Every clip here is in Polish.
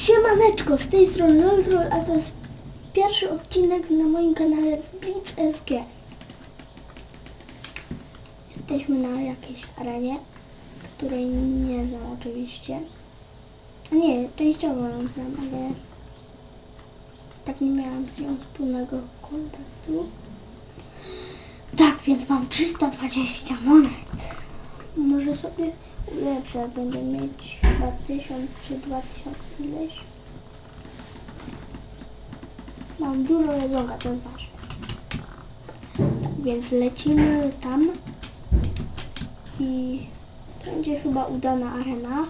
Siemaneczko, z tej strony LOLROL, a to jest pierwszy odcinek na moim kanale z Blitz SG. Jesteśmy na jakiejś arenie, której nie znam oczywiście. Nie, częściowo ją znam, ale tak nie miałam z nią wspólnego kontaktu. Tak, więc mam 320 monet. Może sobie ulepszę, będę mieć chyba 1000 czy 2000 ileś. Mam dużo jedzonka, to jest ważne. Więc lecimy tam. I będzie chyba udana arena.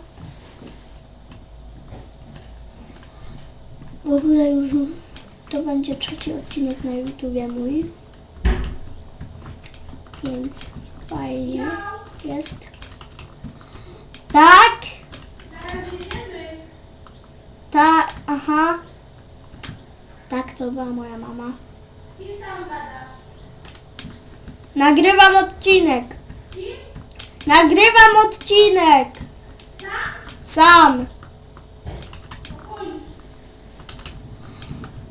W ogóle już to będzie trzeci odcinek na YouTubie mój. Więc fajnie jest. Tak? Ta, aha. Tak, to była moja mama. Nagrywam odcinek. Nagrywam odcinek. Sam.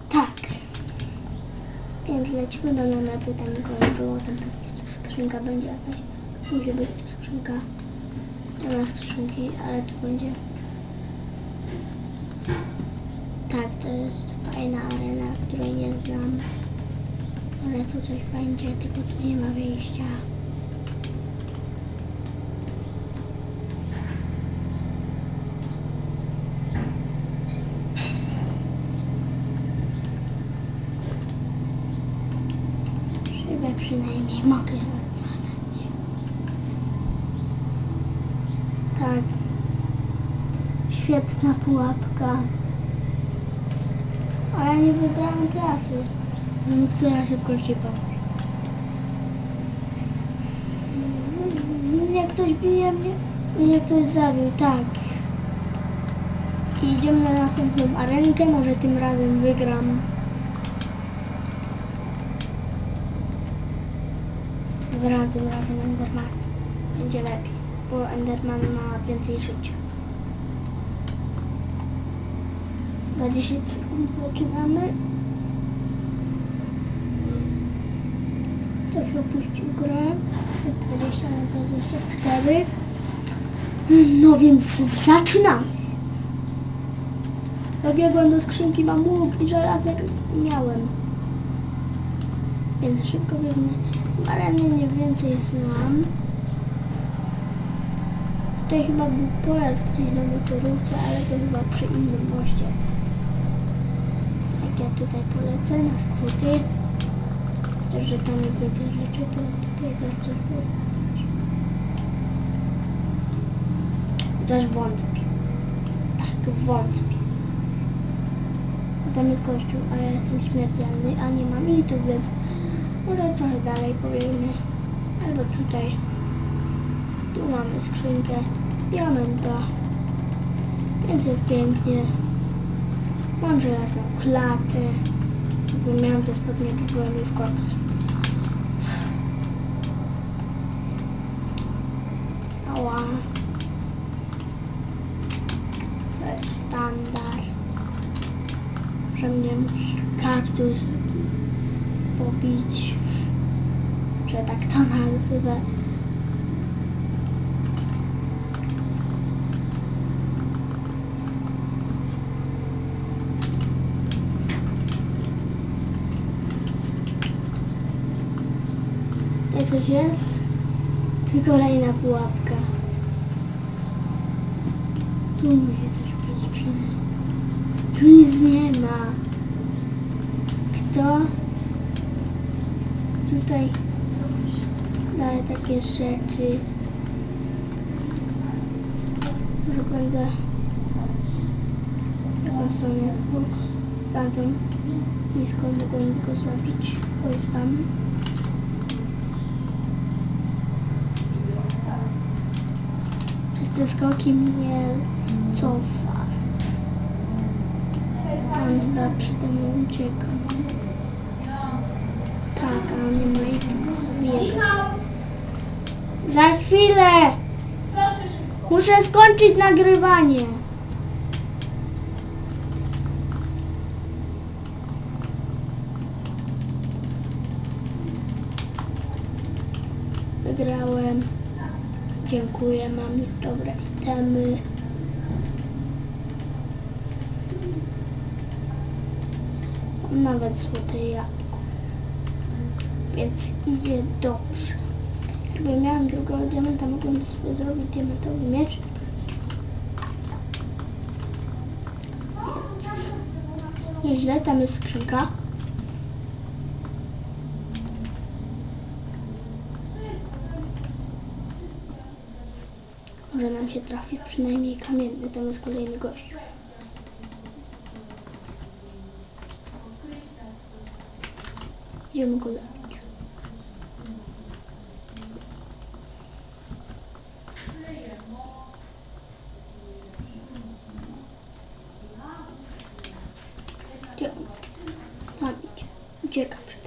Tak. Więc lecimy do namiotu, tam nikogo nie było, tam pewnie skrzynka będzie jakaś. Musi być skrzynka. Nie ma skrzynki, ale tu będzie. Tak, to jest fajna arena, której nie znam. Ale tu coś będzie, tylko tu nie ma wyjścia. Przynajmniej mogę odwalać. Tak. Świetna pułapka. A ja nie wybrałam klasy. Mm, Która szybkości pomoże. Nie ktoś bije mnie. Mnie ktoś zabił, tak. I idziemy na następną arenkę, może tym razem wygram. Wygram tym razem Enderman. Będzie lepiej, bo Enderman ma więcej życia. Na 10 sekund zaczynamy. Ktoś opuścił grę. Jest 20 na 24. No więc zaczynamy. Dobiegłem do skrzynki, mam łuk i żelaznek miałem. Więc szybko biegnę. Areny mniej więcej znam. Tutaj chyba był pojazd gdzieś na motorówce, ale to chyba przy innym moście. Ja tutaj polecę na skróty, chociaż że tam jest więcej rzeczy, to tutaj też coś. Też wątpię. Tak, wątpię. Tam jest kościół, a ja jestem śmiertelny, a nie mam YouTube, więc może trochę dalej pobiegnę. Albo tutaj. Tu mamy skrzynkę diamenta. Więc jest pięknie. Mam żelazną klatę. Jakby miałam te spodnie, to byłem już koks. Ała. To jest standard. Że mnie kaktus pobić. Że tak to nazwę. Coś jest? Czy kolejna pułapka? Tu musi coś być przynajmniej. Tu nic nie ma. Kto tutaj daje takie rzeczy? Będę taką stronę w bok, tamtą niską mogą go zabić, bo jest tam. ze skoki mnie cofa. On chyba przede mną ucieka. Tak, a nie ma i. Za chwilę! Muszę skończyć nagrywanie. Wygrałem. Dziękuję, mam dobre itemy. Mam nawet złote jabłko. Więc idzie dobrze. Jakby miałem drugiego diamenta, mogłem sobie zrobić diamentowy miecz. Nieźle, tam jest skrzynka. Może nam się trafi przynajmniej kamienny, tam jest kolejny gościu. Idziemy go zabić. Idzie. Ucieka przed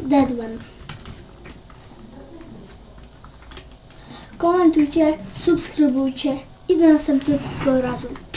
Dedłem. Komentujcie, subskrybujcie i do następnego razu.